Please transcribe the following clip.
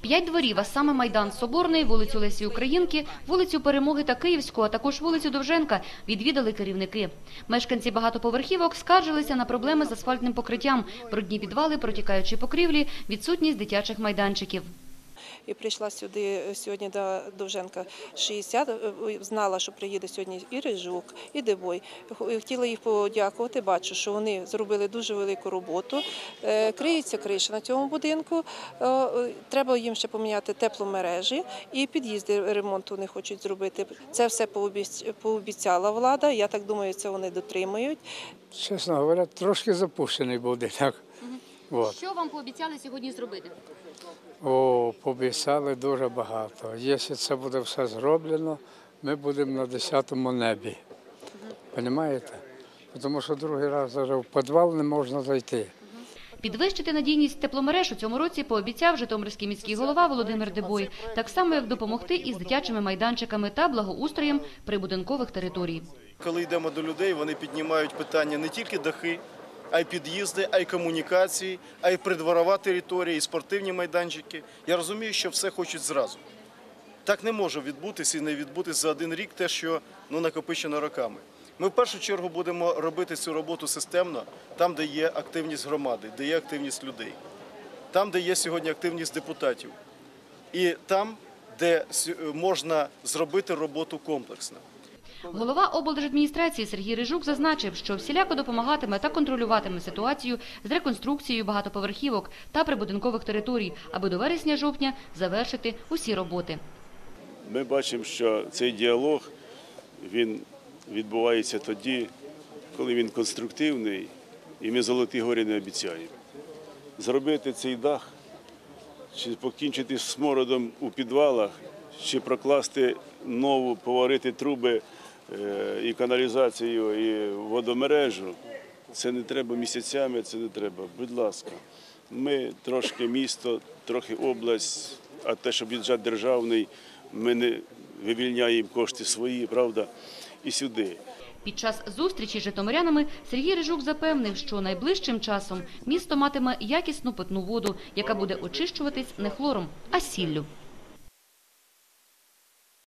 П'ять дворів, а саме Майдан Соборний, вулицю Лесі Українки, вулицю Перемоги та Київську, а також вулицю Довженка відвідали керівники. Мешканці багатоповерхівок скаржилися на проблеми з асфальтним покриттям, брудні підвали, протікаючі покрівлі, відсутність дитячих майданчиків. І прийшла сюди е, сьогодні до Довженка 60, е, знала, що приїде сьогодні і Рижук, і Дебой. Хотіла їх подякувати, бачу, що вони зробили дуже велику роботу. Е, Криється криша на цьому будинку. Е, е, Треба їм ще поміняти тепломережі і під'їзди ремонту вони хочуть зробити. Це все пообіцяла влада. Я так думаю, це вони дотримують. Чесно говоря, трошки запущений будинок. От. Що вам пообіцяли сьогодні зробити? О, пообіцяли дуже багато. Якщо це буде все зроблено, ми будемо на 10-му небі. Понімаєте? Тому що другий раз даже в підвал не можна зайти. Підвищити надійність тепломереж у цьому році пообіцяв Житомирський міський голова Володимир Дебой, так само як допомогти із дитячими майданчиками та благоустроєм прибудинкових територій. Коли йдемо до людей, вони піднімають питання не тільки дахи, а й під'їзди, а й комунікації, а й придворова територія, і спортивні майданчики. Я розумію, що все хочуть зразу. Так не може відбутися і не відбутися за один рік те, що ну, накопичено роками. Ми в першу чергу будемо робити цю роботу системно там, де є активність громади, де є активність людей, там, де є сьогодні активність депутатів, і там, де можна зробити роботу комплексно. Голова облдержадміністрації Сергій Рижук зазначив, що всіляко допомагатиме та контролюватиме ситуацію з реконструкцією багатоповерхівок та прибудинкових територій, аби до вересня-жовтня завершити усі роботи. Ми бачимо, що цей діалог він відбувається тоді, коли він конструктивний, і ми золоті горі не обіцяємо. Зробити цей дах, чи покінчити з смородом у підвалах, чи прокласти нову, поварити труби е, і каналізацію, і водомережу. Це не треба місяцями, це не треба. Будь ласка, ми трошки місто, трохи область, а те, що бюджет державний, ми не вивільняємо кошти свої, правда, і сюди. Під час зустрічі з житомирянами Сергій Рижук запевнив, що найближчим часом місто матиме якісну питну воду, яка буде очищуватись не хлором, а сіллю.